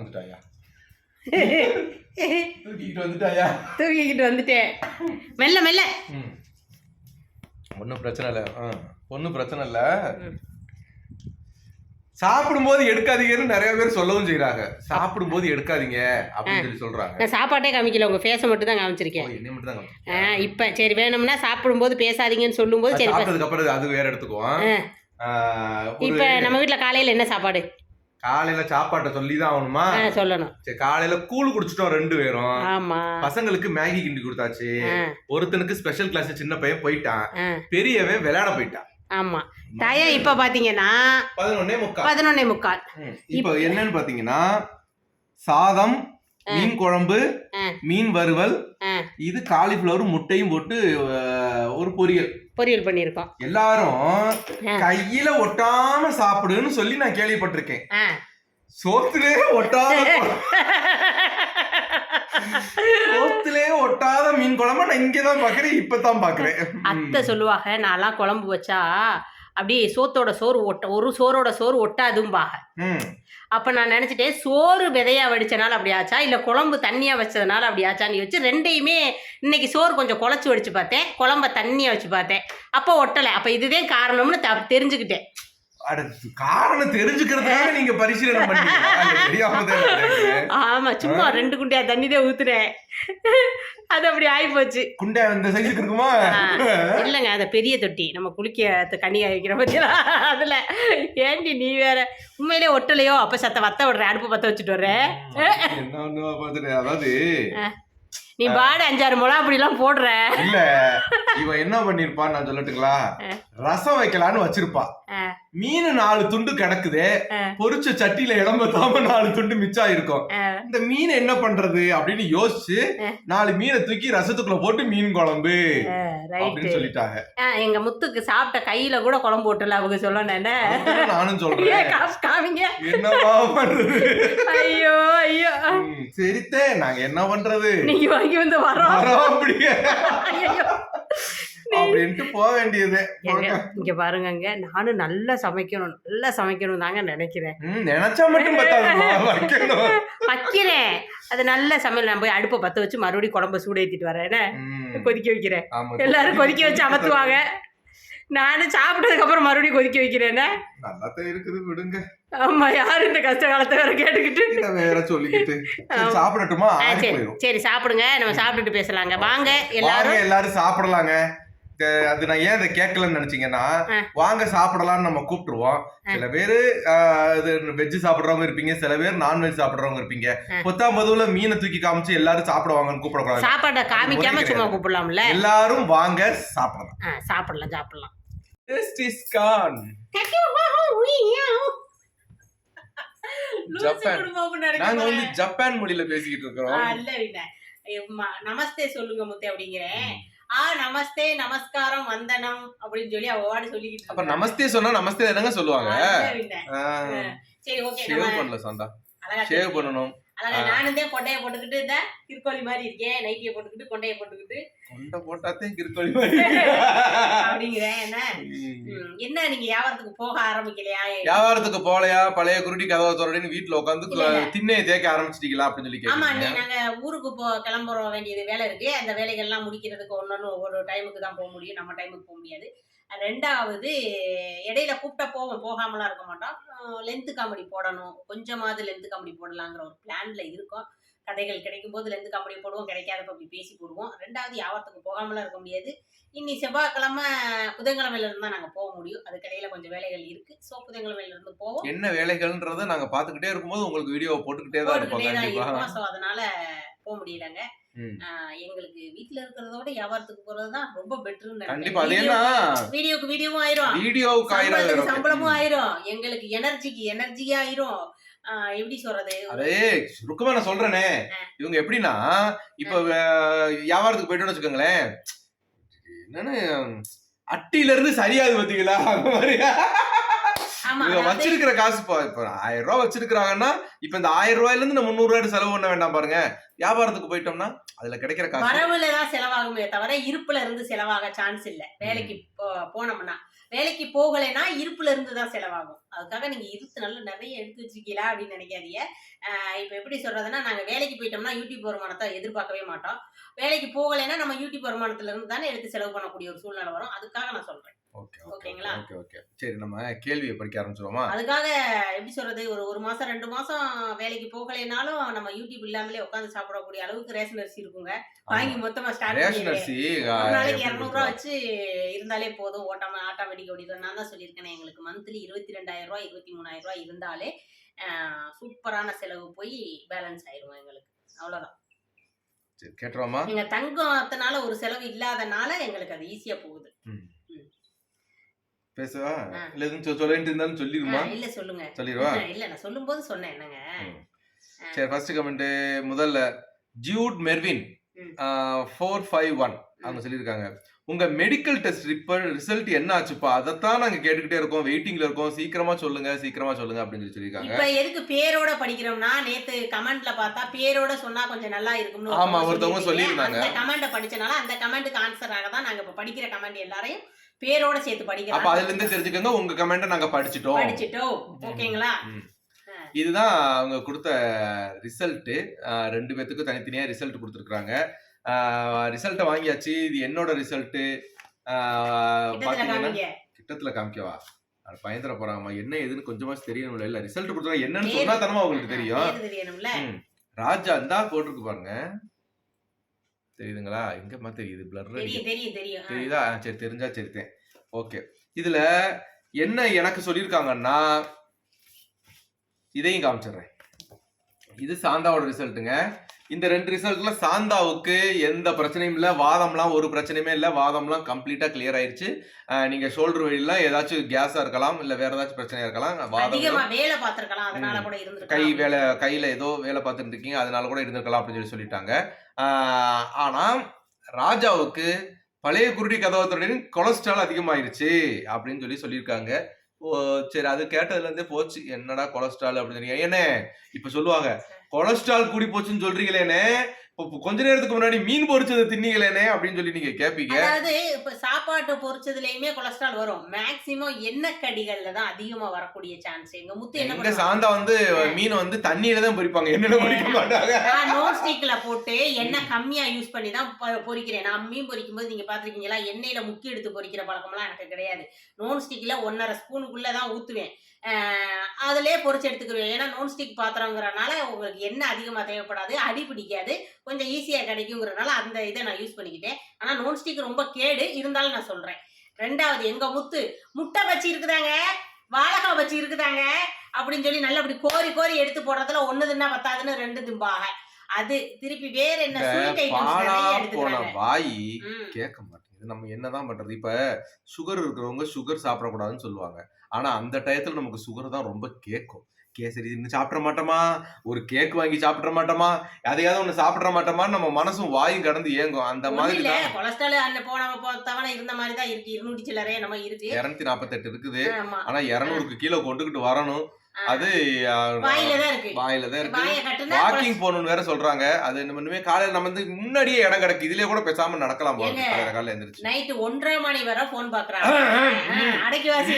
வந்துட்டாயா தூக்கிட்டு வந்துட்டாயா தூக்கிக்கிட்டு வந்துட்டேன். மெல்ல மெல்ல. ஒன்றும் பிரச்சனை இல்லை. ஆ ஒன்றும் பிரச்சனை இல்லை. சாப்பிடும்போது எடுக்காதீங்கன்னு நிறைய பேர் சொல்லவும் செய்றாங்க. சாப்பிடும்போது எடுக்காதீங்க அப்படின்னு சொல்லி சொல்றாங்க. நான் சாப்பாட்டே காமிக்கல உங்கள் ஃபேஸை மட்டும் தான் காமிச்சிருக்கேன். என்னை மட்டும் தான் ஆ இப்போ சரி வேணும்னா சாப்பிடும்போது பேசாதீங்கன்னு சொல்லும்போது சரி சாப்பிட்டதுக்கு அப்புறம் அது வேற எடுத்துக்குவோம். இப்போ நம்ம வீட்டில் காலையில் என்ன சாப்பாடு? காலையில சாப்பாட்டை சொல்லி தான் ஆகணுமா சொல்லணும். சரி காலையில கூழ் குடிச்சிட்டோம் ரெண்டு பேரும். ஆமாம் பசங்களுக்கு மேகி கிண்டி கொடுத்தாச்சு. ஒருத்தனுக்கு ஸ்பெஷல் கிளாஸ் சின்ன பையன் போயிட்டான். பெரியவன் விளையாட போயிட்டான். ஆமாம் டயம் இப்போ பார்த்தீங்கன்னா பதினொன்னே முக்கால். பதினொன்னே முக்கால். இப்போ என்னன்னு பாத்தீங்கன்னா சாதம் மீன் குழம்பு. மீன் வறுவல் இது காலிஃப்ளவர் முட்டையும் போட்டு ஒரு பொரியல். பொரியல் பண்ணியிருக்கோம். எல்லாரும். கையில ஒட்டாம சாப்பிடுன்னு சொல்லி நான் கேள்விப்பட்டிருக்கேன். சோத்திலே ஒட்டாத சோத்திலே ஒட்டாத மீன் குழம்பு நான் இங்கதான் பாக்குறேன் இப்பதான் பாக்குறேன். அத்தை சொல்லுவாங்க நான்லாம் குழம்பு வச்சா அப்படியே சோத்தோட சோறு ஒட்ட ஒரு சோறோட சோறு ஒட்டாதும்பாக. அப்போ நான் நினச்சிட்டேன் சோறு விதையா வடிச்சனால அப்படி ஆச்சா? இல்லை குழம்பு தண்ணியாக வச்சதுனால அப்படி ஆச்சான்னு வச்சு ரெண்டையுமே இன்னைக்கு சோறு கொஞ்சம் குழச்சி வடிச்சு பார்த்தேன் குழம்ப தண்ணியாக வச்சு பார்த்தேன். அப்போ ஒட்டலை. அப்போ இதுதான் காரணம்னு தெரிஞ்சுக்கிட்டேன். காரணம் தெரிஞ்சுக்கிறதுக்காக நீங்க பரிசீலனை. ஆமாம் சும்மா ரெண்டு குண்டியா தண்ணி தான் ஊற்றுனேன் அது அப்படி ஆகிப்போச்சு குண்டை இந்த சைஸுக்கு இருக்குமா? இல்லைங்க அந்த பெரிய தொட்டி. நம்ம குளிக்க கண்ணி வைக்கிற பற்றியா அதில். ஏண்டி நீ வேற? உண்மையிலே ஒட்டலையோ? அப்போ சத்த வத்த விடுறேன் அடுப்பு பற்ற வச்சுட்டு வர்றேன். அதாவது நீ பாடு அஞ்சாறு முளா அப்படிலாம் போடுற. இல்ல இவ என்ன பண்ணிருப்பான்னு நான் சொல்லட்டுங்களா? ரசம் வைக்கலான்னு வச்சிருப்பா. மீன் நாலு துண்டு கிடக்குது. பொரிச்ச சட்டியில இடம் பத்தாம நாலு துண்டு மிச்சம் இருக்கும். இந்த மீன் என்ன பண்றது அப்படின்னு யோசிச்சு. நாலு மீனை தூக்கி ரசத்துக்குள்ள போட்டு மீன் குழம்பு அப்படின்னு சொல்லிட்டாங்க. எங்க முத்துக்கு சாப்பிட்ட கையில கூட குழம்பு போட்டல அவங்க சொல்லணும் நானும் சொல்றேன். காமிங்க. என்னவா பண்றது? ஐயோ ஐயோ. சரித்தே நாங்க என்ன பண்றது? நீங்க வாங்கி வந்து வரோம். வரோம் அப்படியே ஐயோ அப்படின்ட்டு போக வேண்டியது. இங்க பாருங்கங்க நானும் நல்லா சமைக்கணும் நல்லா சமைக்கணும் தாங்க நினைக்கிறேன். நினைச்சா மட்டும் வைக்கிறேன். அது நல்ல சமையல். நான் போய் அடுப்பை பத்த வச்சு மறுபடியும் குழம்பு சூடு ஏத்திட்டு வரேன் கொதிக்க வைக்கிறேன். எல்லாரும் கொதிக்க வச்சு அமர்த்துவாங்க நானும் சாப்பிட்டதுக்கு அப்புறம் மறுபடியும் கொதிக்க வைக்கிறேன்? நல்லாத்தான் இருக்குது விடுங்க. ஆமா யாரு இந்த கஷ்ட காலத்தை வேற கேட்டுக்கிட்டு? வேற சொல்லிக்கிட்டு? சாப்பிடட்டுமா? சரி. சரி சாப்பிடுங்க. நம்ம சாப்பிட்டுட்டு பேசலாங்க. வாங்க எல்லாரும். எல்லாரும் சாப்பிடலாங்க. அது நான் ஏன் இதை கேட்கலன்னு நினைச்சீங்கன்னா. வாங்க சாப்பிடலாம்னு நம்ம கூப்பிட்டுருவோம். சில பேரு இது வெஜ் சாப்பிடுறவங்க இருப்பீங்க. சில பேர் நான்வெஜ் சாப்பிடுறவங்க இருப்பீங்க. பொத்தாம் பொதுவுல மீனை தூக்கி காமிச்சு எல்லாரும் சாப்பிடுவாங்கன்னு கூப்பிடக்கூடாது. சாப்பாட்டை காமிக்காம சும்மா. கூப்பிடலாம்ல? எல்லாரும் வாங்க சாப்பிடலாம். சாப்பிடலாம் சாப்பிடலாம். Taste is gone. ஜப்பான். நாங்க வந்து ஜப்பான் மொழியில பேசிக்கிட்டு இருக்கிறோம். நமஸ்தே சொல்லுங்க முத்தே அப்படிங்கிறேன். ஆ நமஸ்தே நமஸ்காரம் வந்தனம் அப்படின்னு சொல்லி அவ வாடு சொல்லிக்கிட்டு அப்ப. நமஸ்தே சொன்னா நமஸ்தே என்னங்க சொல்லுவாங்க. சரி ஓகே ஷேவ் பண்ணல சந்தா. ஷேவ். பண்ணணும். அழகா நானும் தான் கொண்டைய போட்டுக்கிட்டு இந்த திருக்கோழி மாதிரி இருக்கேன். நைட்டியை போட்டுக்கிட்டு கொண்டைய போட்டுக்கிட்டு. கொண்ட போட்டாத்தே கிருக்கோழி மாதிரி அப்படிங்கிறேன் என்ன? நீங்க வியாபாரத்துக்கு போக ஆரம்பிக்கலையா? வியாபாரத்துக்கு போலையா பழைய குருடி கதவை தொடர்ந்து வீட்டுல உட்காந்து. திண்ணையை தேக்க ஆரம்பிச்சிட்டீங்களா அப்படின்னு சொல்லி ஆமா அண்ணே, நாங்க ஊருக்கு போ கிளம்புற வேண்டியது வேலை இருக்கு. அந்த வேலைகள்லாம் முடிக்கிறதுக்கு ஒன்னொன்னு ஒவ்வொரு டைமுக்கு தான் போக முடியும். நம்ம டைமுக்கு போக முடியாது. ரெண்டாவது இடையில கூப்பிட்டா போவோம். போகாமலாம் இருக்க மாட்டோம். லென்த்து காமெடி போடணும். கொஞ்சமாவது லென்த்து காமெடி போடலாங்கிற ஒரு பிளான்ல இருக்கோம். கதைகள் கிடைக்கும் போது லென்த்து காமெடி போடுவோம் கிடைக்காதப்ப அப்படி பேசி போடுவோம். ரெண்டாவது யாவத்துக்கு போகாமலாம் இருக்க முடியாது. இன்னி செவ்வாய்க்கிழமை புதன்கிழமையில இருந்து தான் நாங்க போக முடியும். அதுக்கு இடையில கொஞ்சம் வேலைகள் இருக்கு. ஸோ புதன்கிழமையில இருந்து போவோம். என்ன வேலைகள்ன்றத நாங்க பாத்துக்கிட்டே இருக்கும்போது உங்களுக்கு வீடியோ போட்டுக்கிட்டே தான் இருப்போம். ஸோ அதனால போக முடியலங்க. எங்களுக்கு வீட்ல இருக்கிறத விட வியாபாரத்துக்கு போறது தான் ரொம்ப பெட்டர்னு கண்டிப்பா. அது ஏன்னா வீடியோக்கு வீடியோவும் ஆயிரும். வீடியோவுக்கு ஆயிரம். சம்பளமும் ஆயிரும். எங்களுக்கு எனர்ஜிக்கு எனர்ஜியா ஆயிரும். எப்படி சொல்றது? அரே சுருக்கமா நான் சொல்றேனே. இவங்க எப்படின்னா இப்ப வியாபாரத்துக்கு போயிட்டோம்னு வச்சுக்கோங்களேன். என்னன்னு அட்டில இருந்து சரியாது பாத்தீங்களா இவங்க வச்சிருக்கிற காசு இப்போ ஆயிரம் ரூபாய் வச்சிருக்காங்கன்னா இப்ப இந்த ஆயிரம் ரூபாயில இருந்து இந்த முந்நூறு ரூபாய் செலவு பண்ண வேண்டாம் பாருங்க. வியாபாரத்துக்கு போயிட்டோம்னா அதுல கிடைக்கிற காசு. வரவுல தான் செலவாகுமே தவிர இருப்புல இருந்து செலவாக சான்ஸ் இல்ல. வேலைக்கு போனோம்னா. வேலைக்கு போகலைன்னா இருப்புல இருந்து தான் செலவாகும். அதுக்காக நீங்க இருத்து நல்லா நிறைய எடுத்து வச்சிருக்கீங்களா அப்படின்னு நினைக்காதீங்க. இப்போ எப்படி சொல்றதுன்னா நாங்க வேலைக்கு போயிட்டோம்னா யூடியூப் வருமானத்தை எதிர்பார்க்கவே மாட்டோம். வேலைக்கு போகலைன்னா நம்ம யூடியூப் வருமானத்துல இருந்து தானே எடுத்து செலவு பண்ணக்கூடிய ஒரு சூழ்நிலை வரும். அதுக்காக நான் சொல்றேன். ஓகேங்களா? Okay okay. சரி நம்ம கேள்வியை படிக்க ஆரம்பிச்சிருவோமா? அதுக்காக எப்படி சொல்றது ஒரு ஒரு மாசம் ரெண்டு மாசம் வேலைக்கு போகலைனாலும் நம்ம யூடியூப் இல்லாமலே உட்காந்து சாப்பிடக்கூடிய அளவுக்கு ரேஷன் அரிசி இருக்குங்க. வாங்கி மொத்தமா ஸ்டார்ட் ரேஷன் அரிசி நாளைக்கு இரநூறுவா? வச்சு இருந்தாலே போதும். ஓட்டாம ஆட்டோமேட்டிக் ஓடிடும் நான் தான் சொல்லியிருக்கேன் எங்களுக்கு மந்த்லி இருபத்தி ரெண்டாயிரம் ரூபாய் இருபத்தி மூணாயிரம் ரூபாய் இருந்தாலே சூப்பரான செலவு போய் பேலன்ஸ் ஆயிரும் எங்களுக்கு. அவ்வளவுதான். சரி கேட்டுருவோமா? நீங்க தங்கத்தினால ஒரு செலவு இல்லாதனால எங்களுக்கு அது ஈஸியா போகுது. பேசுவா. இல்ல எதுவும் சொல்லிட்டு இருந்தாலும் சொல்லிடுமா ஆஹ், இல்ல சொல்லுங்க. சொல்லிடுவா இல்ல நான் சொல்லும் போது சொன்னேன் என்னங்க. சரி ஃபர்ஸ்ட் கமெண்ட் முதல்ல Jude Mervin. Four five one அவங்க சொல்லியிருக்காங்க உங்க மெடிக்கல் டெஸ்ட் ரிசல்ட் என்ன ஆச்சுப்பா? அதைத்தான் நாங்க கேட்டுக்கிட்டே இருக்கோம் வெயிட்டிங்ல இருக்கோம். சீக்கிரமா சொல்லுங்க சீக்கிரமா சொல்லுங்க அப்படின்னு சொல்லி சொல்லியிருக்காங்க இப்ப எதுக்கு பேரோட படிக்கிறோம்னா நேத்து கமெண்ட்ல பார்த்தா பேரோட சொன்னா கொஞ்சம் நல்லா இருக்கும்னு ஆமா, ஒருத்தவங்க சொல்லியிருந்தாங்க. கமெண்ட படிச்சனால அந்த கமெண்ட்டுக்கு ஆன்சராக தான் நாங்க இப்ப படிக்கிற கமெண்ட் எல்லாரையும் பேரோட சேர்த்து அப்ப படிக்கிறோம் அதுல இருந்து தெரிஞ்சுக்கோங்க உங்க கமெண்ட்டை நாங்க படிச்சிட்டோம். படிச்சிட்டோம். ஓகேங்களா. இதுதான் அவங்க கொடுத்த ரிசல்ட் ரெண்டு பேத்துக்கும் தனித்தனியா ரிசல்ட் கொடுத்துருக்காங்க ரிசல்ட்டை வாங்கியாச்சு. இது என்னோட ரிசல்ட் கிட்டத்துல பாத்தீங்கன்னா காமிங்க. கிட்டத்துல காமிக்கவா? பயந்துட போறாங்கம்மா என்ன ஏதுன்னு கொஞ்சமாச்சு தெரியணும்ல. இல்ல ரிசல்ட் கொடுத்தா என்னன்னு சொன்னா தானமா உங்களுக்கு தெரியும். ராஜா இந்தா போட்டிருக்கு பாருங்க. தெரியுதுங்களா? எங்கம்மா தெரியுது? பிளர். தெரியுதா? சரி தெரிஞ்சா சரித்தேன் ஓகே இதுல என்ன எனக்கு சொல்லியிருக்காங்கன்னா இதையும் காமிச்சிடுறேன். இது சாந்தாவோட ரிசல்ட்டுங்க இந்த ரெண்டு ரிசல்ட்ல சாந்தாவுக்கு எந்த பிரச்சனையும் இல்ல வாதம்லாம் ஒரு பிரச்சனையுமே இல்ல வாதம்லாம் கம்ப்ளீட்டா கிளியர் ஆயிருச்சு. அஹ், நீங்க ஷோல்டர் வழியெல்லாம் ஏதாச்சும் கேஸா இருக்கலாம் இல்ல வேற ஏதாச்சும் பிரச்சனையா இருக்கலாம் வாதம் கை வேலை கையில ஏதோ வேலை பார்த்துட்டு இருக்கீங்க அதனால கூட இருந்திருக்கலாம் அப்படின்னு சொல்லி சொல்லிட்டாங்க. ஆனா ராஜாவுக்கு பழைய குருடி கதவத்துடன் கொலஸ்ட்ரால் அதிகமாயிருச்சு அப்படின்னு சொல்லி சொல்லியிருக்காங்க. ஓ சரி அது கேட்டதுல இருந்தே போச்சு என்னடா கொலஸ்ட்ரால் அப்படின்னு ஏன்னே இப்ப சொல்லுவாங்க கொலஸ்ட்ரால் கூடி போச்சுன்னு சொல்றீங்களேனே கொஞ்ச நேரத்துக்கு முன்னாடி மீன் பொரிச்சது தின்னீங்களேனே அப்படின்னு சொல்லி நீங்க கேப்பீங்க. அதாவது இப்ப சாப்பாட்டு பொரிச்சதுலயுமே கொலஸ்ட்ரால் வரும். மேக்சிமம் எண்ணெய் கடிகள்ல தான் அதிகமா வரக்கூடிய சான்ஸ் எங்க முத்து என்ன சாந்தா வந்து மீனை வந்து தண்ணியில தான் பொரிப்பாங்க. என்னென்ன பொரிக்க மாட்டாங்க. நான் நோன் ஸ்டிக்ல போட்டு எண்ணெய் கம்மியா யூஸ் பண்ணி தான் பொ- பொரிக்கிறேன். நான் மீன் பொரிக்கும் போது நீங்க பாத்திருக்கீங்களா எண்ணெயில முக்கி எடுத்து பொரிக்கிற பழக்கம்லாம் எனக்கு கிடையாது. நோன் ஸ்டிக்ல ஒன்னரை ஸ்பூனுக்குள்ள தான் ஊத்துவேன். ஆஹ் அதுலயே பொரிச்சு எடுத்துக்கிடுவேன் ஏன்னா நோன் ஸ்டிக் பாத்திரங்கிறனால உங்களுக்கு எண்ணெய் அதிகமா தேவைப்படாது. அடி பிடிக்காது. கொஞ்சம் ஈஸியா கிடைக்குங்கிறனால அந்த இதை நான் யூஸ் பண்ணிக்கிட்டேன். ஆனா நோன் ஸ்டிக் ரொம்ப கேடு. இருந்தாலும் நான் சொல்றேன். ரெண்டாவது எங்க முத்து முட்டை பச்சி இருக்குதாங்க? வாழைக்காய் பச்சி இருக்குதாங்க? அப்படின்னு சொல்லி நல்லா அப்படி கோரி கோரி எடுத்து போடுறதுல ஒண்ணு தின்னா பத்தாதுன்னு ரெண்டு திம்பாக அது திருப்பி வேற என்ன வாய். கேட்க மாட்டேங்குது. நம்ம என்னதான் பண்றது? இப்ப சுகர் இருக்கிறவங்க சுகர் சாப்பிடக்கூடாதுன்னு சொல்லுவாங்க. ஆனா அந்த டயத்துல நமக்கு சுகர் தான் ரொம்ப கேட்கும். கேசரி இன்னும் சாப்பிட மாட்டோமா? ஒரு கேக் வாங்கி சாப்பிட மாட்டோமா? எதையாவது ஒண்ணு சாப்பிட மாட்டோமான்னு நம்ம மனசும் வாயும் கடந்து ஏங்கும். அந்த மாதிரி கொலஸ்ட்ரால் அந்த போன தவணை இருந்த மாதிரி தான் இருக்கு. இருநூற்றி சில்லறைய நம்ம இருக்கு. இருநூத்தி நாப்பத்தெட்டு இருக்குது. ஆனா இருநூறுக்கு கீழே கொண்டுகிட்டு வரணும். அது வாயில தான் இருக்கு. வாக்கிங் போகணும்னு வேற சொல்றாங்க. அது நம்ம இனிமே காலையில நம்ம வந்து முன்னாடியே இடம் கிடக்கு. இதுலயே கூட பேசாம நடக்கலாம் போல காலையில எந்திரிச்சு. நைட்டு ஒன்றரை மணி வரை போன் பாக்குறாங்க. அடக்கி வாசி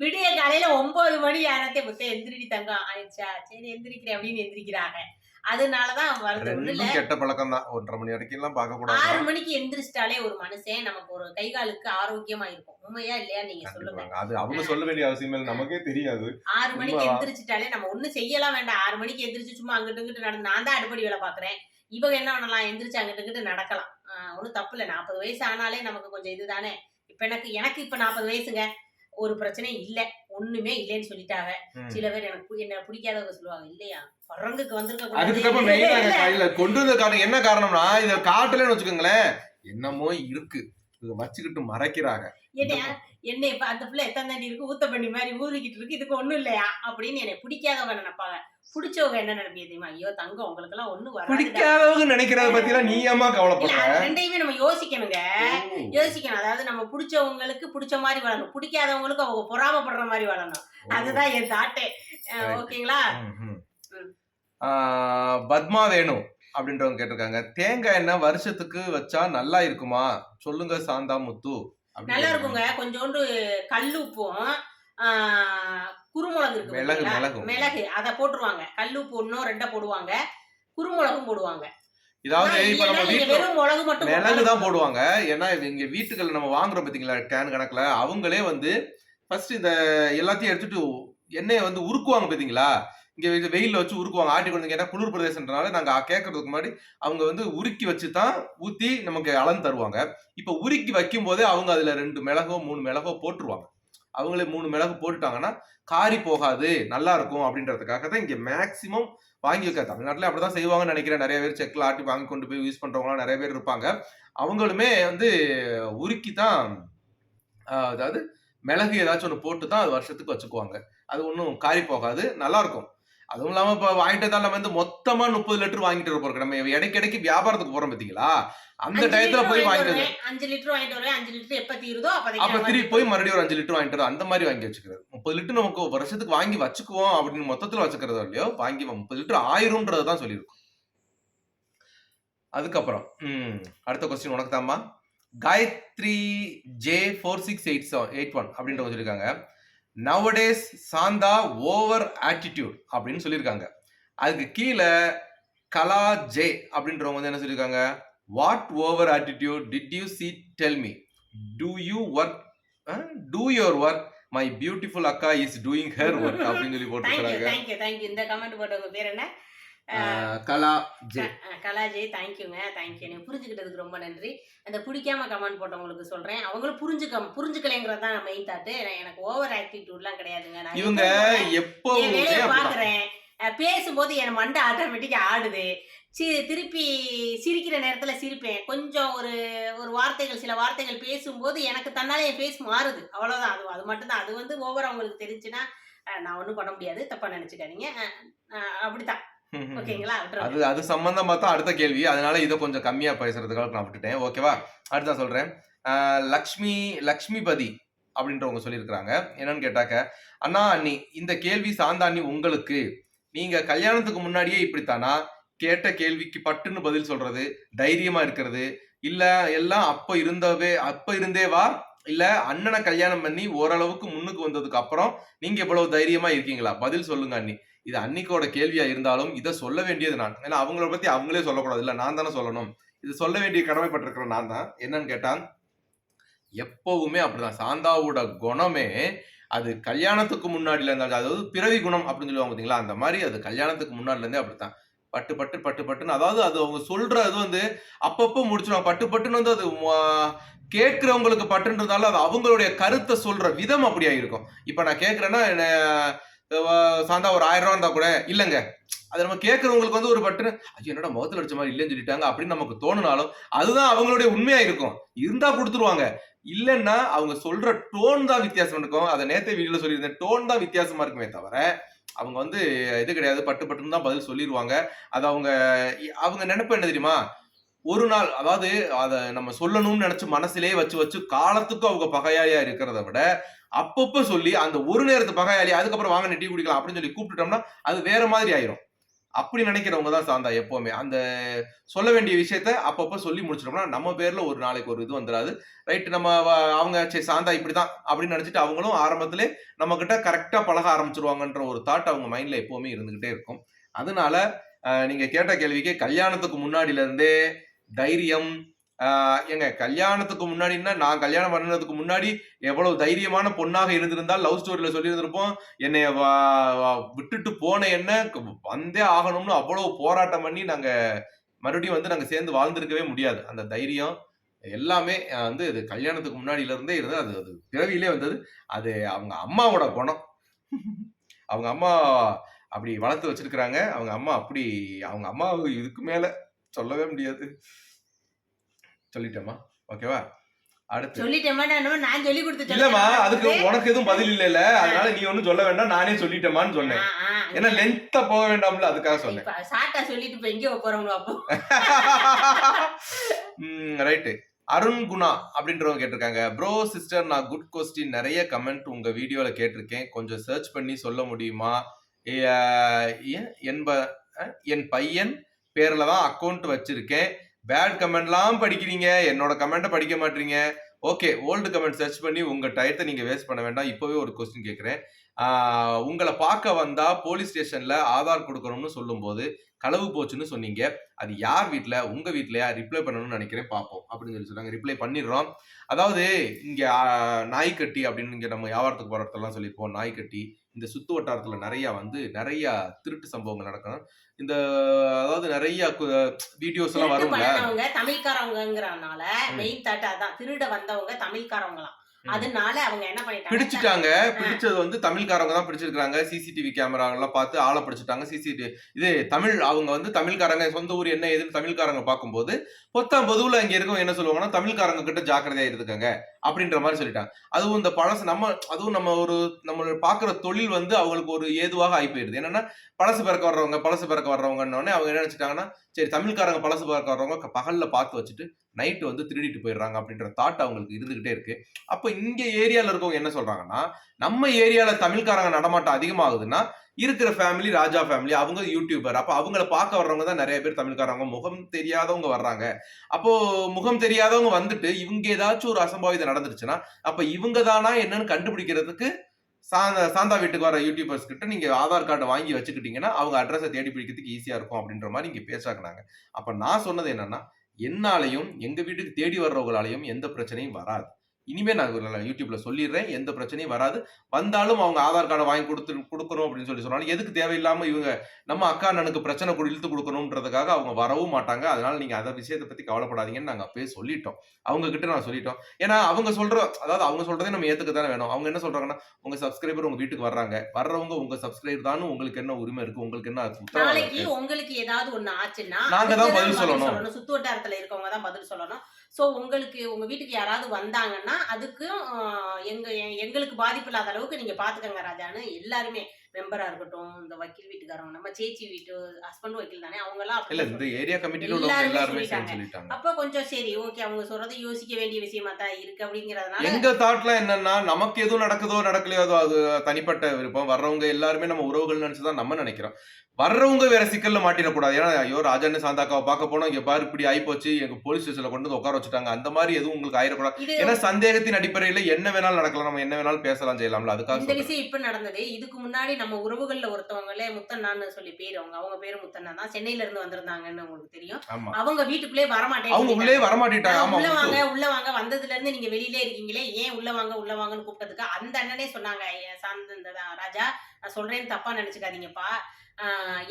விடிய காலையில ஒன்பது மணி யாரத்தே புத்த எந்திரிடி தங்கம் ஆயிடுச்சா? சரி எந்திரிக்கிறேன் அப்படின்னு எந்திரிக்கிறாங்க. அதனாலதான் வருது கெட்ட பழக்கம் தான் ஒன்றரை மணி வரைக்கும் எல்லாம் பார்க்க ஆறு கூடாது மணிக்கு எந்திரிச்சிட்டாலே ஒரு மனுஷன் நமக்கு ஒரு கை காலுக்கு ஆரோக்கியமா இருக்கும். உண்மையா இல்லையா நீங்க சொல்லுங்க. அது அவங்க சொல்ல வேண்டிய அவசியம் இல்லை. நமக்கே தெரியாது. ஆறு மணிக்கு. எந்திரிச்சிட்டாலே நம்ம ஒண்ணும் செய்யலாம் வேண்டாம். ஆறு மணிக்கு எந்திரிச்சு சும்மா அங்கிட்டு இங்கிட்டு நடந்து நான் தான் அடுப்படி வேலை பாக்குறேன் இவங்க என்ன பண்ணலாம்? எந்திரிச்சு அங்கிட்டு இங்கிட்டு நடக்கலாம். ஒண்ணும் தப்பு இல்ல. நாற்பது வயசு ஆனாலே நமக்கு கொஞ்சம் இதுதானே? இப்ப எனக்கு எனக்கு இப்ப நாற்பது வயசுங்க. ஒரு பிரச்சனையும் இல்ல ஒண்ணுமே இல்லைன்னு சொல்லிட்டாங்க. சில பேர் எனக்கு என்ன பிடிக்காதவங்க சொல்லுவாங்க இல்லையா குரங்குக்கு வந்திருக்க அதுக்கப்புறம் கொண்டு வந்த காரணம் என்ன காரணம்னா இத காட்டலன்னு வச்சுக்கோங்களேன் என்னமோ இருக்கு. வச்சுக்கிட்டு மறைக்கிறாங்க. என்ன இப்ப அந்த பிள்ளை எத்தனை தாண்டி இருக்கு? ஊத்த பண்ணி மாதிரி ஊறிக்கிட்டு இருக்கு. இதுக்கு ஒண்ணும் இல்லையா? அப்படின்னு என்னை பிடிக்காதவங்க நினைப்பாங்க. பிடிச்சவங்க என்ன நினைப்பீங்க தெரியுமா? ஐயோ தங்கம் உங்களுக்கு எல்லாம் ஒண்ணு பிடிக்காதவங்க நினைக்கிறத பத்தி எல்லாம் நீ ஏமா கவலைப்படுற? ரெண்டையுமே நம்ம யோசிக்கணுங்க. யோசிக்கணும். அதாவது நம்ம பிடிச்சவங்களுக்கு பிடிச்ச மாதிரி வாழணும் பிடிக்காதவங்களுக்கு அவங்க பொறாமப்படுற மாதிரி வாழணும் அதுதான் என் தாட்டே. ஓகேங்களா? பத்மா வேணும் அப்படின்றவங்க கேட்டிருக்காங்க. தேங்காய் எண்ணெய் வருஷத்துக்கு வச்சா நல்லா இருக்குமா? சொல்லுங்க சாந்தா முத்து. நல்லா. இருக்குங்க. கொஞ்சோண்டு கல்லுப்பும் குருமிளகு இருக்கு மிளகு? மிளகு. மிளகு. அதை போட்டுருவாங்க. கல்லுப்பு ஒன்னும் ரெண்டா போடுவாங்க. குருமிளகும் போடுவாங்க. இதாவது இப்ப நம்ம வீட்டுல மிளகு மட்டும் மிளகு போட்டாலும் தான் போடுவாங்க. ஏன்னா இங்க வீட்டுகள் நம்ம வாங்குறோம் பாத்தீங்களா கேன் கணக்குல. அவங்களே வந்து ஃபர்ஸ்ட் இந்த எல்லாத்தையும் எடுத்துட்டு எண்ணெயை வந்து உருக்குவாங்க பாத்தீங்களா? இங்க இது வெயில்ல வச்சு உருக்குவாங்க. ஆட்டி கொண்டு ஏன்னா குளிர் பிரதேசன்றனால நாங்க கேட்கறதுக்கு முன்னாடி அவங்க வந்து உருக்கி வச்சு தான் ஊத்தி நமக்கு அளந்து தருவாங்க. இப்ப உருக்கி வைக்கும் போதே அவங்க அதுல ரெண்டு மிளகோ மூணு மிளகோ போட்டுருவாங்க. அவங்களே மூணு மிளகு போட்டுட்டாங்கன்னா காரி போகாது நல்லா இருக்கும் அப்படின்றதுக்காக தான் இங்கே மேக்சிமம் வாங்கி வைக்க அப்படி அப்படிதான் செய்வாங்கன்னு நினைக்கிறேன். நிறைய பேர் செக்கில் ஆட்டி வாங்கி கொண்டு போய் யூஸ் பண்ணுறவங்களாம் நிறைய பேர் இருப்பாங்க. அவங்களுமே வந்து உருக்கி தான் அதாவது மிளகு ஏதாச்சும் ஒன்று போட்டு தான் அது வருஷத்துக்கு வச்சுக்குவாங்க. அது ஒன்றும் காரி போகாது நல்லா இருக்கும். அதுவும் இல்லாம இப்ப வாங்கிட்டு தான் நம்ம வந்து மொத்தமா முப்பது லிட்டர் வாங்கிட்டு இருப்போம் நம்ம இடைக்கிடைக்கு வியாபாரத்துக்கு போறோம் பாத்தீங்களா? அந்த டயத்துல போய் வாங்கிட்டு அஞ்சு லிட்டர் வாங்கிட்டு அஞ்சு லிட்டர் எப்ப தீருதோ அப்ப திருப்பி போய் மறுபடியும் ஒரு அஞ்சு லிட்டர் வாங்கிட்டு வரோம். அந்த மாதிரி வாங்கி வச்சுக்கிறது. முப்பது லிட்டர் நமக்கு ஒரு வருஷத்துக்கு வாங்கி வச்சுக்குவோம் அப்படின்னு மொத்தத்துல வச்சுக்கிறதோ இல்லையோ வாங்கி முப்பது லிட்டர் ஆயிரும்ன்றது தான் சொல்லியிருக்கோம். அதுக்கப்புறம் ம், அடுத்த கொஸ்டின் உனக்கு தாம்மா Gayathri J four six eight seven eight one அப்படின்றவங்க சொல்லியிருக்காங்க. நவடேஸ் சாந்தா ஓவர் ஆட்டிடியூட் அப்படின்னு சொல்லியிருக்காங்க. அதுக்கு கீழே கலா ஜே அப்படின்றவங்க வந்து என்ன சொல்லியிருக்காங்க? What over attitude did you see tell me do you work do your work my beautiful அக்கா இஸ் டூயிங் ஹர் ஒர்க் அப்படின்னு சொல்லி போட்டுருக்காங்க இந்த கமெண்ட் போட்டவங்க பேர் என்ன? கலா ஜே. அஹ் கலாஜி தேங்க்யூங்க தேங்க்யூ எனக்கு புரிஞ்சுக்கிட்டதுக்கு ரொம்ப நன்றி. அந்த பிடிக்காம கமெண்ட் போட்டவங்களுக்கு சொல்றேன். அவங்களும் புரிஞ்சுக்க புரிஞ்சுக்கலைங்கிறது தான் மெயின் தாட்டு எனக்கு ஓவர் ஆட்டிடியூட்லாம் கிடையாதுங்க நான் இவங்க. பாக்குறேன். அஹ் பேசும்போது என் மண்டை ஆட்டோமேட்டிக்கா ஆடுது. சி திருப்பி சிரிக்கிற நேரத்துல சிரிப்பேன். கொஞ்சம் ஒரு ஒரு வார்த்தைகள் சில வார்த்தைகள் பேசும்போது எனக்கு தன்னாலே என் பேஸ் மாறுது. அவ்வளவுதான். அது அது மட்டும்தான். அது வந்து ஓவர் அவங்களுக்கு தெரிஞ்சுன்னா நான் ஒன்றும் பண்ண முடியாது. தப்பா நினைச்சுக்காதீங்க. அப்படித்தான். ஓகேங்களா. அது அது சம்பந்தமா தான் அடுத்த கேள்வி. அதனால இதை கொஞ்சம் கம்மியா பேசுறதுக்காக நான் விட்டுட்டேன். ஓகேவா? அடுத்த சொல்றேன். லக்ஷ்மி லக்ஷ்மிபதி அப்படின்றவங்க சொல்லியிருக்கிறாங்க. என்னன்னு கேட்டாக்க அண்ணா அண்ணி இந்த கேள்வி சாந்தா அண்ணி உங்களுக்கு. நீங்க கல்யாணத்துக்கு முன்னாடியே இப்படித்தானா? கேட்ட கேள்விக்கு பட்டுன்னு பதில் சொல்றது தைரியமா இருக்கிறது. இல்ல எல்லாம் அப்ப இருந்தவே அப்ப இருந்தே வா. இல்ல அண்ணனை கல்யாணம் பண்ணி ஓரளவுக்கு முன்னுக்கு வந்ததுக்கு அப்புறம் நீங்க இவ்வளவு தைரியமா இருக்கீங்களா? பதில் சொல்லுங்க அண்ணி. இது அன்னிக்கோட கேள்வியா இருந்தாலும் இதை சொல்ல வேண்டியது நான். ஏன்னா அவங்கள பத்தி அவங்களே சொல்லக்கூடாது. இல்ல நான் தானே சொல்லணும். இது சொல்ல வேண்டிய கடமைப்பட்டிருக்கிறேன் நான் தான். என்னன்னு கேட்டா எப்பவுமே அப்படிதான். சாந்தாவோட குணமே அது கல்யாணத்துக்கு முன்னாடில இருந்தாலும் அதாவது பிறவி குணம் அப்படின்னு சொல்லுவாங்க பார்த்தீங்களா அந்த மாதிரி அது கல்யாணத்துக்கு முன்னாடிலேருந்தே அப்படித்தான். பட்டு பட்டு பட்டு பட்டுன்னு அதாவது அது அவங்க சொல்ற இது வந்து அப்பப்போ முடிச்சிடும். பட்டு பட்டுன்னு வந்து அது கேட்குறவங்களுக்கு கேட்கிறவங்களுக்கு பட்டுன்றதால அது அவங்களுடைய கருத்தை சொல்ற விதம் அப்படியா இருக்கும் இப்போ நான் கேட்குறேன்னா என்ன, சாந்தா ஒரு ஆயிரம் ரூபா இருந்தா கூட இல்லைங்க. அது நம்ம கேட்கறவங்களுக்கு வந்து ஒரு பட்டு ஐயோ என்னடா முகத்துல அடிச்ச மாதிரி இல்லைன்னு சொல்லிட்டாங்க அப்படின்னு நமக்கு தோணுனாலும் அதுதான் அவங்களுடைய உண்மையா இருக்கும். இருந்தா கொடுத்துருவாங்க. இல்லைன்னா அவங்க சொல்ற டோன் தான் வித்தியாசம் இருக்கும். அதை நேத்தே வீடியோல சொல்லியிருந்தேன். டோன் தான் வித்தியாசமா இருக்குமே தவிர அவங்க வந்து இது கிடையாது. பட்டு பட்டுன்னு தான் பதில் சொல்லிடுவாங்க அது அவங்க அவங்க நினைப்பு என்ன தெரியுமா? ஒரு நாள் அதாவது அதை நம்ம சொல்லணும்னு நினைச்சு மனசுலேயே வச்சு வச்சு காலத்துக்கும் அவங்க பகையாளியா இருக்கிறத விட அப்பப்போ சொல்லி அந்த ஒரு நேரத்து பகையாளி அதுக்கப்புறம் வாங்க டீ குடிக்கலாம் அப்படின்னு சொல்லி கூப்பிட்டுட்டோம்னா அது வேற மாதிரி ஆயிரும். அப்படி நினைக்கிறவங்க தான் சாந்தா எப்பவுமே. அந்த சொல்ல வேண்டிய விஷயத்த அப்பப்போ சொல்லி முடிச்சிட்டோம்னா நம்ம பேர்ல ஒரு நாளைக்கு ஒரு இது வந்துடாது ரைட் நம்ம அவங்க சரி சாந்தா இப்படிதான் அப்படின்னு நினைச்சிட்டு அவங்களும் ஆரம்பத்திலே நம்ம கிட்ட கரெக்டா பழக ஆரம்பிச்சிருவாங்கன்ற ஒரு தாட் அவங்க மைண்ட்ல எப்பவுமே இருந்துகிட்டே இருக்கும். அதனால நீங்க கேட்ட கேள்விக்கு கல்யாணத்துக்கு முன்னாடில இருந்தே தைரியம் ஏங்க கல்யாணத்துக்கு முன்னாடின்னா நான் கல்யாணம் பண்ணதுக்கு முன்னாடி எவ்வளவு தைரியமான பொண்ணாக இருந்திருந்தால் லவ் ஸ்டோரியில சொல்லியிருந்திருப்போம். என்னை வா- வா- விட்டுட்டு போன என்ன வந்தே ஆகணும்னு அவ்வளவு போராட்டம் பண்ணி நாங்க மறுபடியும் வந்து நாங்க சேர்ந்து வாழ்ந்திருக்கவே முடியாது. அந்த தைரியம் எல்லாமே வந்து இது கல்யாணத்துக்கு முன்னாடியில இருந்தே இருந்தது. அது அது பிறவியிலே வந்தது. அது அவங்க அம்மாவோட குணம். அவங்க அம்மா அப்படி வளர்த்து வச்சிருக்கிறாங்க. அவங்க அம்மா அப்படி அவங்க அம்மா இதுக்கு மேல சொல்லவே முடியாது. சொல்லிட்டேம்மா. ஓகேவா? அடுத்து. சொல்லிட்டேமா நான் சொல்லி கொடுத்து இல்லம்மா அதுக்கு உனக்கு எதுவும் பதில் இல்ல அதனால நீ ஒண்ணும் சொல்ல வேண்டாம். நானே சொல்லிட்டேமான்னு சொன்னேன். ஏன்னா லென்த்தா போக வேண்டாம்ல அதுக்காக சொன்னேன். சாட்டா சொல்லிட்டு இப்ப எங்க போறோம் ரைட்டு அருண் குணா அப்படின்றவங்க கேட்டிருக்காங்க. ப்ரோ சிஸ்டர் நான் குட் கொஸ்டின் நிறைய கமெண்ட் உங்க வீடியோல கேட்டிருக்கேன். கொஞ்சம் சர்ச் பண்ணி சொல்ல முடியுமா? என்ப என் பையன் பேர்ல தான் அக்கௌண்ட் வச்சிருக்கேன். பேட் கமெண்ட்லாம் படிக்கிறீங்க. என்னோட கமெண்ட்டை படிக்க மாட்டீங்க. ஓகே ஓல்டு கமெண்ட் சர்ச் பண்ணி உங்க டயத்தை நீங்க வேஸ்ட் பண்ண வேண்டாம். இப்போவே ஒரு கொஸ்டின் கேட்குறேன் உங்களை பார்க்க வந்தா போலீஸ் ஸ்டேஷன்ல ஆதார் கொடுக்கணும்னு சொல்லும்போது களவு போச்சுன்னு சொன்னீங்க. அது யார் வீட்டில் உங்க வீட்லயா? ரிப்ளை பண்ணணும்னு நினைக்கிறேன். பார்ப்போம். அப்படின்னு சொல்லி சொன்னாங்க ரிப்ளை பண்ணிடுறோம். அதாவது இங்க நாய் நாய்க்கட்டி அப்படின்னு இங்க நம்ம வியாபாரத்துக்கு போற இடத்துலலாம் சொல்லியிருப்போம். நாய்க்கட்டி இந்த சுத்து வட்டாரத்துல நிறைய வந்து நிறைய திருட்டு சம்பவங்கள் நடக்கும். இந்த அதாவது நிறைய வீடியோஸ் எல்லாம் பண்ணவங்க தமிழ்காரவங்கங்கறனால மெயின் தாட் அதான். திருட வந்தவங்க தமிழ்காரவங்களாம். அதனால அவங்க என்ன பண்ணிட்டாங்க? பிடிச்சிட்டாங்க. பிடிச்சது வந்து தமிழ்காரங்க தான் பிடிச்சிருக்காங்க சிசிடிவி கேமரா எல்லாம் பார்த்து ஆளை பிடிச்சிட்டாங்க. சிசிடிவி இது தமிழ் அவங்க வந்து தமிழ்காரங்க சொந்த ஊர் என்ன ஏதுன்னு தமிழ்காரங்க பார்க்கும்போது பொத்தாம் பொதுவுல இங்க இருக்கவங்க என்ன சொல்லுவாங்கன்னா தமிழ்காரங்க கிட்ட ஜாக்கிரதையா இருந்துக்கங்க. அப்படின்ற மாதிரி சொல்லிட்டாங்க. அதுவும் இந்த பழசு நம்ம அதுவும் நம்ம ஒரு நம்ம பாக்குற தொழில் வந்து அவங்களுக்கு ஒரு ஏதுவாக ஆகி போயிருது. என்னன்னா பழசு பிறக்க வர்றவங்க பழசு பிறக்க வர்றவங்கன்னு அவங்க என்ன நினைச்சிட்டாங்கன்னா சரி தமிழ்காரங்க பழசு பார்க்கறவங்க பகல்ல பார்த்து வச்சுட்டு நைட்டு வந்து திருடிட்டு போயிடுறாங்க அப்படின்ற தாட் அவங்களுக்கு இருந்துகிட்டே இருக்கு. அப்ப இங்க ஏரியால இருக்கவங்க என்ன சொல்றாங்கன்னா நம்ம ஏரியால தமிழ்காரங்க நடமாட்டம் அதிகமாகுதுன்னா இருக்கிற ஃபேமிலி ராஜா ஃபேமிலி அவங்க யூடியூபர் அப்போ அவங்கள பார்க்க வர்றவங்க தான் நிறைய பேர் தமிழ்காரவங்க முகம் தெரியாதவங்க வர்றாங்க. அப்போ முகம் தெரியாதவங்க வந்துட்டு இவங்க ஏதாச்சும் ஒரு அசம்பாவிதம் நடந்துருச்சுன்னா அப்ப இவங்க தானா என்னன்னு கண்டுபிடிக்கிறதுக்கு சாந்தா சாந்தா வீட்டுக்கு வர யூடியூபர்ஸ் கிட்ட நீங்க ஆதார் கார்டை வாங்கி வச்சுக்கிட்டீங்கன்னா அவங்க அட்ரஸை தேடி பிடிக்கிறதுக்கு ஈஸியா இருக்கும் அப்படின்ற மாதிரி இங்க பேசாக்குனாங்க அப்ப நான் சொன்னது என்னன்னா என்னாலையும் எங்க வீட்டுக்கு தேடி வர்றவங்களாலையும் எந்த பிரச்சனையும் வராது. இனிமே நான் யூடியூப்ல சொல்லிடுறேன். எந்த பிரச்சனையும் வராது. வந்தாலும் அவங்க ஆதார் கார்டை வாங்கி கொடுத்து கொடுக்கணும் அப்படின்னு சொல்லி சொன்னாலும் எதுக்கு தேவையில்லாம இவங்க நம்ம அக்கா அண்ணனுக்கு பிரச்சனை இழுத்து கொடுக்கணுன்றதுக்காக அவங்க வரவும் மாட்டாங்க. அதனால நீங்க அதை விஷயத்தை பத்தி கவலைப்படாதீங்கன்னு நாங்க அப்பயே சொல்லிட்டோம். அவங்க கிட்ட நான் சொல்லிட்டோம். ஏன்னா அவங்க சொல்ற அதாவது அவங்க சொல்றதே நம்ம ஏத்துக்க தானே வேணும். அவங்க என்ன சொல்றாங்கன்னா உங்க சப்ஸ்கிரைபர் உங்க வீட்டுக்கு வர்றாங்க. வர்றவங்க உங்க சப்ஸ்கிரைபர் தான் உங்களுக்கு என்ன உரிமை இருக்கு? உங்களுக்கு என்ன உங்களுக்கு ஏதாவது ஒண்ணு ஆச்சுன்னா நாங்க தான் பதில் சொல்லணும். சுத்து வட்டாரத்துல இருக்கவங்க தான் பதில் சொல்லணும். சோ உங்களுக்கு உங்க வீட்டுக்கு யாராவது வந்தாங்கன்னா அதுக்கு ஆஹ், எங்க எ- எங்களுக்கு பாதிப்பு இல்லாத அளவுக்கு நீங்க பாத்துக்கங்க ராஜான்னு எல்லாருமே. மெம்பரா இருக்கட்டும் இந்த வக்கீல் வீட்டுக்காரங்க நம்ம சேச்சி வீட்டு ஹஸ்பண்ட் வக்கீல் தானே அவங்க எல்லாம் இல்ல இந்த ஏரியா உள்ளவங்க எல்லாருமே அப்ப கொஞ்சம் சரி ஓகே அவங்க சொல்றதை யோசிக்க வேண்டிய விஷயமா தான் இருக்கு அப்படிங்கறதுனால எங்க தாட்ல என்னன்னா நமக்கு எதுவும் நடக்குதோ நடக்கலையோ அது அது தனிப்பட்ட விருப்பம். வர்றவங்க எல்லாருமே நம்ம உறவுகள் நினைச்சுதான் நம்ம நினைக்கிறோம். வர்றவங்க வேற சிக்கல்ல மாட்டிடக்கூடாது. ஏன்னா ஐயோ ராஜான்னு சாந்தாக்காவை பார்க்க போனோம் இங்க பாரு இப்படி ஆயிப்போச்சு. எங்க போலீஸ் ஸ்டேஷன்ல கொண்டு வந்து உட்கார வச்சுட்டாங்க. அந்த மாதிரி எதுவும் உங்களுக்கு ஆயிடக்கூடாது. ஏன்னா சந்தேகத்தின் அடிப்படையில என்ன வேணாலும் நடக்கலாம். நம்ம என்ன வேணாலும் பேசலாம் செய்யலாம்ல. அதுக்காக இந்த. விஷயம் இப்ப நடந்தது இதுக்கு முன்னாடி நம்ம உறவுகள்ல ஒருத்தவங்களே முத்தண்ணான்னு சொல்லி பேரு அவங்க அவங்க பேரு முத்தண்ணா தான் சென்னையில இருந்து வந்திருந்தாங்கன்னு உங்களுக்கு தெரியும். அவங்க வீட்டுக்குள்ளே வரமாட்டேன் அவங்க உள்ளே வரமாட்டிட்டாங்க உள்ள. வாங்க உள்ள வாங்க. வந்ததுல இருந்து நீங்க வெளியிலே இருக்கீங்களே ஏன் உள்ள வாங்க உள்ள வாங்கன்னு கூப்பிட்டதுக்கு அந்த அண்ணனே சொன்னாங்க "ஏன் சார்ந்த இந்த தான் ராஜா நான் சொல்றேன்னு தப்பா நினைச்சுக்காதீங்கப்பா.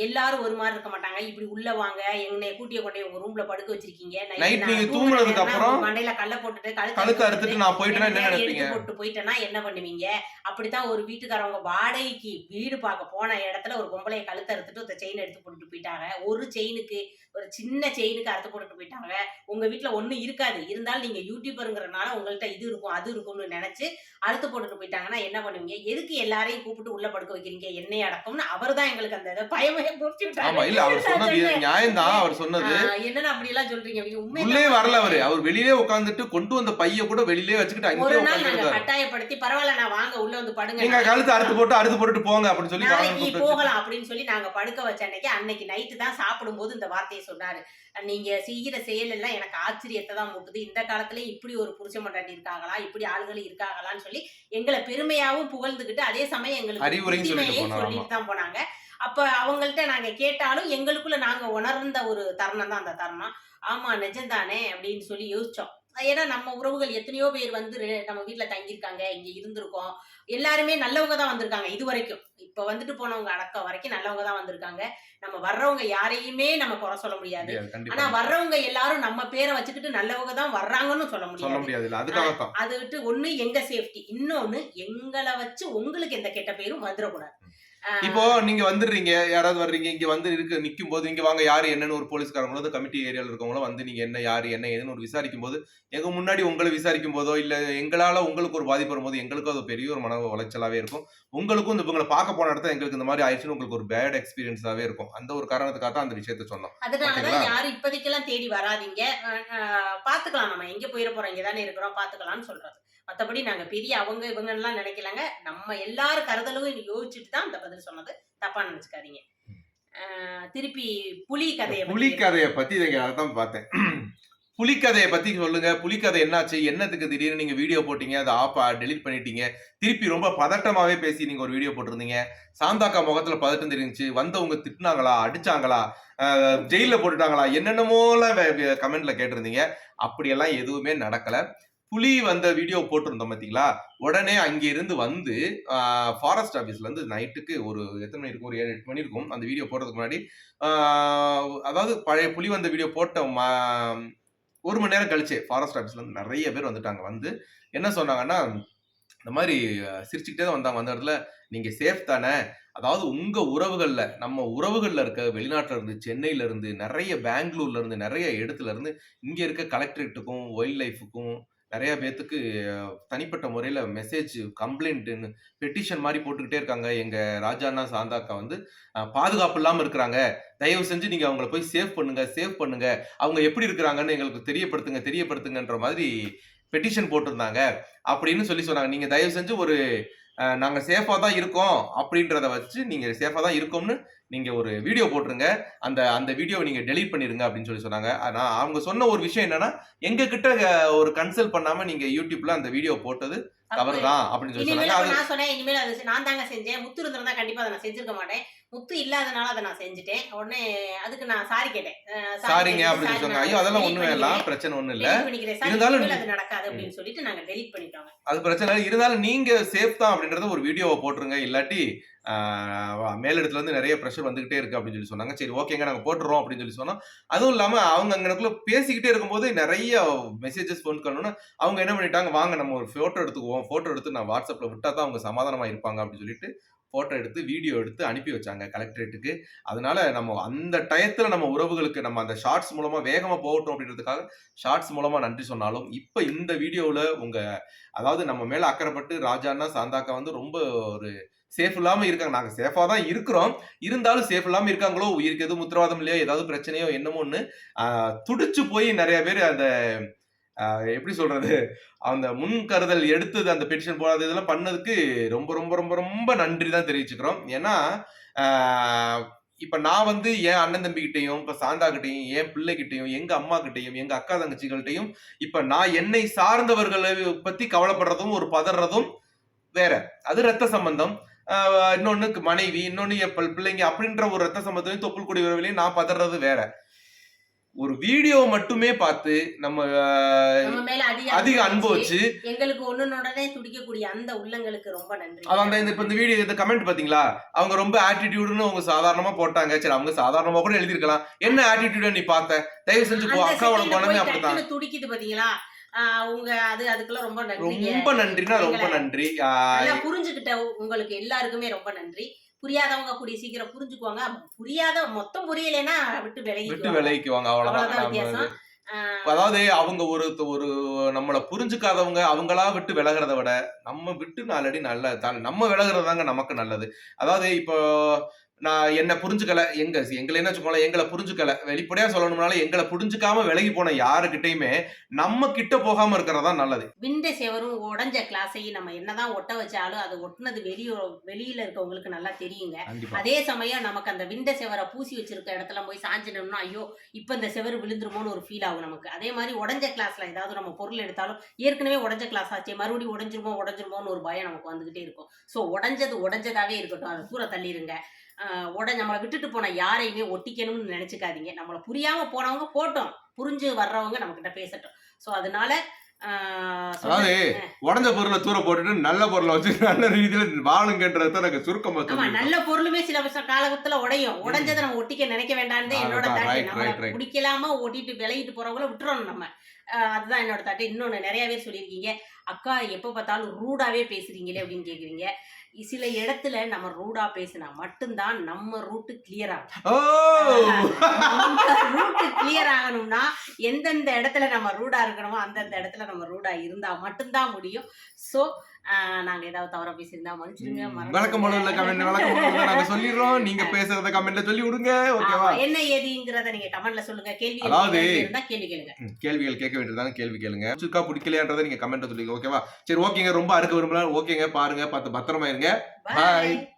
எல்லாரும் ஒரு மாதிரி இருக்க மாட்டாங்க. இப்படி உள்ள வாங்க என்னை கூட்டிய கொண்டே உங்க ரூம்ல படுக்க வச்சிருக்கீங்க. நீங்க தூங்குனதுக்கு நேரம்னா அப்புறம் மண்டையில கல்ல போட்டுட்டு கழுத்தை அறுத்துட்டு நான் என்ன நினைப்பீங்க? போட்டு போயிட்டேன்னா என்ன பண்ணுவீங்க? அப்படித்தான் ஒரு வீட்டுக்காரவங்க வாடகைக்கு வீடு பார்க்க போன இடத்துல ஒரு பொம்பளைய கழுத்தை அறுத்துட்டு ஒரு செயின் எடுத்து போட்டுட்டு போயிட்டாங்க. ஒரு செயினுக்கு ஒரு சின்ன செயினுக்கு அறுத்து போட்டுட்டு போயிட்டாங்க. உங்க வீட்ல ஒண்ணும் இருக்காது. இருந்தாலும் நீங்க யூடியூபருங்கிறனால உங்கள்ட்ட இது இருக்கும் அது இருக்கும்னு நினைச்சு அறுத்து போட்டுட்டு போயிட்டாங்கன்னா என்ன பண்ணுவீங்க? எதுக்கு எல்லாரையும் கூப்பிட்டு உள்ள படுக்க வைக்கிறீங்க என்னை அடக்கம்னு அவர் தான் எங்களுக்கு அந்த பயமே ஆமா இல்ல அவர் சொன்னது நியாயம் தான் அவர் சொன்னது. என்னன்னு அப்படி எல்லாம் சொல்றீங்க உள்ளே வரல அவரு. அவர் வெளியிலே உட்காந்துட்டு கொண்டு வந்த பைய கூட வெளியிலே வச்சுக்கிட்டு அங்கேயே கட்டாயப்படுத்தி பரவாயில்ல நான் வாங்க உள்ள வந்து படுங்க. நீங்க கழுத்து அறுத்து போட்டு அறுத்து போட்டுட்டு போங்க அப்படின்னு சொல்லி நாளைக்கு போகலாம் அப்படின்னு சொல்லி நாங்க படுக்க வச்ச அன்னைக்கு அன்னைக்கு நைட்டு தான் சாப்பிடும்போது இந்த வார்த்தையை சொன்னாரு. நீங்க செய்யற செயல் எல்லாம் எனக்கு ஆச்சரியத்தை தான் மூட்டுது. இந்த காலத்துல இப்படி ஒரு புருஷ மண்டாட்டி இருக்காங்களா? இப்படி ஆளுகள் இருக்காங்களான்னு சொல்லி எங்களை பெருமையாவும் புகழ்ந்துகிட்டு அதே சமயம் எங்களுக்கு அறிவுரையும் போனாரு, சொல்லிட்டு தான் போனாங்க. அப்ப அவங்கள்ட்ட நாங்க கேட்டாலும் எங்களுக்குள்ள நாங்க உணர்ந்த ஒரு தருணம் தான் அந்த தருணம். ஆமா நிஜம்தானே அப்படின்னு சொல்லி யோசிச்சோம். ஏன்னா நம்ம உறவுகள் எத்தனையோ பேர் வந்து நம்ம வீட்ல தங்கியிருக்காங்க இங்க இருந்திருக்கோம். எல்லாருமே நல்லவங்க தான் வந்திருக்காங்க இது வரைக்கும். இப்ப வந்துட்டு போனவங்க அடக்கம் வரைக்கும் நல்லவங்க தான் வந்திருக்காங்க. நம்ம வர்றவங்க யாரையுமே நம்ம குறை சொல்ல முடியாது. ஆனா வர்றவங்க எல்லாரும் நம்ம பேரை வச்சுக்கிட்டு நல்லவங்க தான் வர்றாங்கன்னு சொல்ல முடியாது. அது விட்டு ஒண்ணு எங்க சேஃப்டி இன்னொன்னு எங்களை வச்சு உங்களுக்கு எந்த கெட்ட பேரும் வந்துடக்கூடாது. இப்போ நீங்க வந்துடுறீங்க யாராவது வர்றீங்க இங்க வந்து இருக்கு நிக்கும் போது இங்க வாங்க யாரு என்னன்னு ஒரு போலீஸ்காரங்களோ கமிட்டி ஏரியால இருக்கவங்களோ வந்து நீங்க என்ன யாரு என்ன ஏதுன்னு ஒரு விசாரிக்கும் போது எங்க முன்னாடி உங்களை விசாரிக்கும் போதோ இல்ல எங்களால உங்களுக்கு ஒரு பாதிப்பு வரும்போது எங்களுக்கும் அது பெரிய ஒரு மன உளைச்சலாவே இருக்கும். உங்களுக்கும் இந்த இவங்களை பார்க்க போன இடத்துல எங்களுக்கு இந்த மாதிரி ஆயிடுச்சுன்னு உங்களுக்கு ஒரு பேட் எக்ஸ்பீரியன்ஸாவே இருக்கும். அந்த ஒரு காரணத்துக்காக தான் அந்த விஷயத்த சொன்னோம். அதனாலதான்? யாரும் இப்போதைக்கெல்லாம் தேடி வராதீங்க. பாத்துக்கலாம் நம்ம. எங்க போயிட போறோம் இங்க தானே இருக்கிறோம் பாத்துக்கலாம்னு சொல்றது. மற்றபடி நாங்கள் பெரிய அவங்க இவங்கலாம் நினைக்கலாங்க. நினைக்கலங்க நம்ம எல்லாரும் கருதலும் யோசிச்சுட்டு தான் இந்த பதில் சொன்னது. தப்பா நினைச்சுக்காதீங்க. திருப்பி புலி கதையை புலி புலிக்கதையை பத்தி இதை அதான் பார்த்தேன். புலிக்கதையை பத்தி சொல்லுங்க. புலிக்கதை என்னாச்சு? என்னத்துக்கு திடீர்னு நீங்க வீடியோ போட்டீங்க? அதை ஆப்பா டெலீட் பண்ணிட்டீங்க. திருப்பி ரொம்ப பதட்டமாவே பேசி நீங்க ஒரு வீடியோ போட்டிருந்தீங்க. சாந்தாக்கா முகத்துல பதட்டம் தெரிஞ்சு வந்தவங்க திட்டினாங்களா? அடிச்சாங்களா? ஜெயில போட்டுட்டாங்களா? என்னென்னமோலாம் கமெண்ட்ல கேட்டிருந்தீங்க. அப்படியெல்லாம் எதுவுமே நடக்கல. புலி வந்த வீடியோ போட்டிருந்தோம் பார்த்தீங்களா உடனே அங்கிருந்து வந்து ஃபாரஸ்ட் ஆஃபீஸ்லேருந்து நைட்டுக்கு ஒரு எத்தனை மணி இருக்கும் ஒரு ஏழு எட்டு மணி இருக்கும் அந்த வீடியோ போடுறதுக்கு முன்னாடி. அதாவது பழைய புலி வந்த வீடியோ போட்ட ஒரு மணி நேரம் கழிச்சு ஃபாரஸ்ட் ஆஃபீஸ்ல இருந்து நிறைய பேர் வந்துட்டாங்க. வந்து என்ன சொன்னாங்கன்னா இந்த மாதிரி சிரிச்சுக்கிட்டே தான் வந்தாங்க. அந்த இடத்துல நீங்க சேஃப் தானே? அதாவது உங்க உறவுகள்ல நம்ம உறவுகள்ல இருக்க வெளிநாட்டுல இருந்து சென்னையில இருந்து நிறைய பெங்களூர்ல இருந்து நிறைய இடத்துல இருந்து இங்க இருக்க கலெக்டரேட்டுக்கும் வைல்ட் லைஃபுக்கும் நிறைய பேத்துக்கு தனிப்பட்ட முறையில் மெசேஜ் கம்ப்ளைண்ட்னு பெட்டிஷன் மாதிரி போட்டுக்கிட்டே இருக்காங்க. எங்கள் ராஜாண்ணா சாந்தாக்கா வந்து பாதுகாப்பு இல்லாமல் இருக்கிறாங்க. தயவு செஞ்சு நீங்கள் அவங்கள போய் சேவ் பண்ணுங்க சேவ் பண்ணுங்க. அவங்க எப்படி இருக்கிறாங்கன்னு எங்களுக்கு தெரியப்படுத்துங்க தெரியப்படுத்துங்கன்ற மாதிரி பெட்டிஷன் போட்டிருந்தாங்க. அப்படின்னு சொல்லி சொன்னாங்க. நீங்கள் தயவு செஞ்சு ஒரு நாங்கள் நாங்க சேஃபா தான் இருக்கோம் அப்படின்றத வச்சு நீங்க சேஃபா தான் இருக்கோம்னு நீங்க ஒரு வீடியோ போட்டுருங்க. அந்த அந்த வீடியோவை நீங்க டெலீட் பண்ணிருங்க அப்படின்னு சொல்லி சொன்னாங்க. ஆனா அவங்க சொன்ன ஒரு விஷயம் என்னன்னா எங்க கிட்ட ஒரு கன்சல்ட் பண்ணாம நீங்க யூடியூப்ல அந்த வீடியோ போட்டது தவறுதான் அப்படின்னு சொல்லி நான் சொன்னேன் இனிமேல் அது நான் தாங்க செஞ்சேன். முத்து இருந்திருந்தா கண்டிப்பா அதை நான் செஞ்சிருக்க மாட்டேன். முத்து இல்லாதனால அதை நான் செஞ்சுட்டேன். உடனே அதுக்கு நான் சாரி கேட்டேன். சாரிங்க அப்படின்னு சொன்னாங்க. ஐயோ அதெல்லாம் ஒண்ணும் இல்ல. பிரச்சனை ஒண்ணும் இல்ல. இருந்தாலும் அது நடக்காது அப்படின்னு சொல்லிட்டு நாங்க delete பண்ணிட்டோங்க. அது பிரச்சனை இல்லை. இருந்தாலும் நீங்க சேஃப் தான் அப்படின்றத ஒரு வீடியோவை போட்டுருங்க. இல்லாட்டி மேலிடத்துல இருந்து நிறைய ப்ரெஷர் வந்துகிட்டே இருக்கு அப்படின்னு சொல்லி சொன்னாங்க. சரி ஓகேங்க நாங்க போட்டுறோம் அப்படின்னு சொல்லி சொன்னோம். அதுவும் இல்லாம அவங்க அங்கனக்குள்ள பேசிக்கிட்டே இருக்கும்போது நிறைய மெசேஜஸ் ஃபோன் பண்ணணும்னா அவங்க என்ன பண்ணிட்டாங்க வாங்க நம்ம ஒரு போட்டோ எடுத்துக்குவோம். போட்டோ எடுத்து நான் வாட்ஸ்அப்ல விட்டா தான் அவங்க சமாதானமா இருப்பாங்க அப்படின்னு சொல்லிட்டு போட்டோ எடுத்து வீடியோ எடுத்து அனுப்பி வச்சாங்க கலெக்டரேட்டுக்கு அதனால நம்ம அந்த டயத்துல நம்ம உறவுகளுக்கு நம்ம அந்த ஷார்ட்ஸ் மூலமா வேகமா போகட்டும் அப்படின்றதுக்காக ஷார்ட்ஸ் மூலமா நன்றி சொன்னாலும் இப்ப இந்த வீடியோவில் உங்க அதாவது நம்ம மேல அக்கறைப்பட்டு ராஜான்னா சாந்தாக்கா வந்து ரொம்ப ஒரு சேஃப் இல்லாம இருக்காங்க. நாங்க சேஃபா தான் இருக்கிறோம். இருந்தாலும் சேஃப் இல்லாம இருக்காங்களோ? உயிருக்கு எதுவும் உத்தரவாதம் இல்லையோ? ஏதாவது பிரச்சனையோ? என்னமோன்னு துடிச்சு போய் நிறைய பேர் அந்த எப்படி சொல்றது? அந்த முன் கருதல் எடுத்தது அந்த பெட்டிஷன் போடாத இதெல்லாம் பண்ணதுக்கு ரொம்ப ரொம்ப ரொம்ப ரொம்ப நன்றி தான் தெரிவிச்சுக்கிறோம். ஏன்னா இப்ப நான் வந்து என் அண்ணன் தம்பிக்கிட்டையும் இப்ப சாந்தா கிட்டையும் என் பிள்ளைகிட்டையும் எங்க அம்மா கிட்டையும் எங்க அக்கா தங்கச்சிகள்கிட்டையும் இப்ப நான் என்னை சார்ந்தவர்களை பத்தி கவலைப்படுறதும் ஒரு பதறதும் வேற. அது ரத்த சம்பந்தம். இன்னொன்னு மனைவி இன்னொன்னு என் பிள்- பிள்ளைங்க அப்படின்ற ஒரு ரத்த சம்பந்தத்தையும் தொப்புள் கொடி உறவுலையும் நான் பதறது வேற. ஒரு வீடியோ மட்டுமே பார்த்து நம்ம அதிக அதிக அன்பு வச்சு எங்களுக்கு ஒண்ணுடனே துடிக்கக்கூடிய அந்த உள்ளங்களுக்கு ரொம்ப நன்றி. அந்த இந்த இப்ப இந்த வீடியோ இந்த கமெண்ட் பாத்தீங்களா அவங்க ரொம்ப ஆட்டிடியூடுன்னு அவங்க சாதாரணமா போட்டாங்க. சரி அவங்க சாதாரணமா கூட எழுதிருக்கலாம் என்ன ஆட்டிடியூட நீ பார்த்த? தயவு செஞ்சு போ அக்காவோட குழந்தை டக்குனு துடிக்குது பாத்தீங்களா உங்க அது அதுக்கெல்லாம் ரொம்ப நன்றி ரொம்ப நன்றினா ரொம்ப நன்றி. புரிஞ்சுக்கிட்ட உங்களுக்கு எல்லாருக்குமே ரொம்ப நன்றி. புரியாதவங்க கூடிய சீக்கிரம் புரிஞ்சுக்குவாங்க. புரியாத மொத்தம் புரியலைன்னா விட்டு விலகி விட்டு விலைக்குவாங்க அவ்வளவுதான் வித்தியாசம். அதாவது அவங்க ஒரு ஒரு நம்மள புரிஞ்சுக்காதவங்க அவங்களா விட்டு விலகிறத விட நம்ம விட்டு நாலடி நல்ல நம்ம விலகிறது தாங்க நமக்கு நல்லது. அதாவது இப்போ நான் என்ன புரிஞ்சுக்கல. எங்க எங்களை என்ன வச்சுக்கோங்களேன் எங்களை புரிஞ்சுக்கல. வெளிப்படையா சொல்லணும்னால எங்களை புரிஞ்சுக்காம விலகி போன யாருக்கிட்டையுமே நம்ம கிட்ட போகாம இருக்கிறதா நல்லது. விண்ட செவரும் உடஞ்ச கிளாஸையும் நம்ம என்னதான் ஒட்ட வச்சாலும் அது ஒட்டுனது வெளிய வெளியில இருக்கவங்களுக்கு நல்லா தெரியுங்க. அதே சமயம் நமக்கு அந்த விண்ட செவரை பூசி வச்சிருக்க இடத்துல போய் சாஞ்சினோம்னா ஐயோ இப்ப இந்த செவரு விழுந்துருமோன்னு ஒரு ஃபீல் ஆகும் நமக்கு. அதே மாதிரி உடஞ்ச கிளாஸ்ல ஏதாவது நம்ம பொருள் எடுத்தாலும் ஏற்கனவே உடஞ்ச கிளாஸ் ஆச்சு மறுபடியும் உடஞ்சிருமோ உடஞ்சிருமோன்னு ஒரு பயம் நமக்கு வந்துகிட்டே இருக்கும். ஸோ உடஞ்சது உடஞ்சதாவே இருக்கட்டும். அதை தூர தள்ளிருங்க. உட நம்மளை விட்டுட்டு போன யாரையுமே ஒட்டிக்கணும்னு நினைச்சுக்காதீங்க. நம்மளை புரியாம போனவங்க போட்டோம். புரிஞ்சு வர்றவங்க நம்ம கிட்ட பேசட்டும். ஸோ அதனால ஆஹ் அதாவது உடஞ்ச பொருளை தூர போட்டுட்டு நல்ல பொருளை வச்சு நல்ல ரீதியில வாழுங்கன்றத நாங்க சுருக்கமா நல்ல பொருளுமே சில வருஷம் காலகட்டத்துல உடையும். உடைஞ்சதை நம்ம ஒட்டிக்க நினைக்க வேண்டாம்னு என்னோட தாட்டு. பிடிக்கலாம ஓட்டிட்டு விலகிட்டு போறவங்கள விட்டுறணும் நம்ம. அதுதான் என்னோட தாட்டு. இன்னொன்னு நிறைய பேர் சொல்லியிருக்கீங்க அக்கா எப்ப பார்த்தாலும் ரூடாவே பேசுறீங்களே? அப்படின்னு கேக்குறீங்க. சில இடத்துல நம்ம ரூடா பேசினா மட்டும்தான் நம்ம ரூட்டு கிளியர் ஆகும். ரூட்டு கிளியர் ஆகணும்னா எந்தெந்த இடத்துல நம்ம ரூடா இருக்கணுமோ அந்தந்த இடத்துல நம்ம ரூடா இருந்தா மட்டும்தான் முடியும். சோ நாங்க ஏதாவது தவறா பேசியிருந்தா மன்னிச்சிருங்க. வழக்கம் போல உள்ள கமெண்ட் வழக்கம் போல நாங்க சொல்லிடுறோம். நீங்க பேசுறத கமெண்ட்ல சொல்லி விடுங்க ஓகேவா என்ன ஏதுங்கிறத நீங்க கமெண்ட்ல சொல்லுங்க. கேள்வி அதாவது- கேள்வி கேளுங்க. கேள்விகள் கேட்க வேண்டியதாங்க கேள்வி கேளுங்க. சுக்கா பிடிக்கலையான்றதை நீங்க கமெண்ட்ல சொல்லுங்க ஓகேவா சரி ஓகேங்க ரொம்ப அறுக்க விரும்பலாம் ஓகேங்க பாருங்க பார்த்து பத்திரமா இருங்க. பாய்.